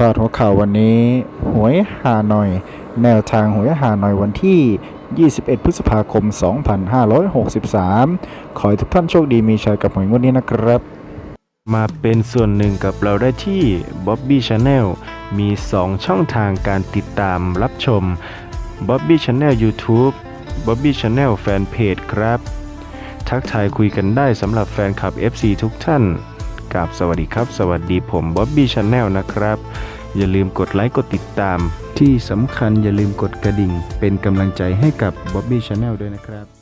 พาดหัวข่าววันนี้ หวยหาหน่อย แนวทางหวยหาหน่อยวันที่ 21 พฤษภาคม 2563 ขอให้ทุกท่านโชคดีมีชัยกับหวยงวดนี้นะครับ มาเป็นส่วนหนึ่งกับเราได้ที่ Bobby Channel มี 2 ช่องทางการติดตามรับชม Bobby Channel YouTube Bobby Channel Fanpage ครับ ทักทายคุยกันได้สำหรับแฟนคลับ FC ทุกท่าน กับสวัสดีครับ สวัสดีผมบ๊อบบี้ชาแนลนะครับ อย่าลืมกดไลค์กดติดตาม ที่สำคัญอย่าลืมกดกระดิ่ง เป็นกำลังใจให้กับบ๊อบบี้ชาแนลด้วยนะครับ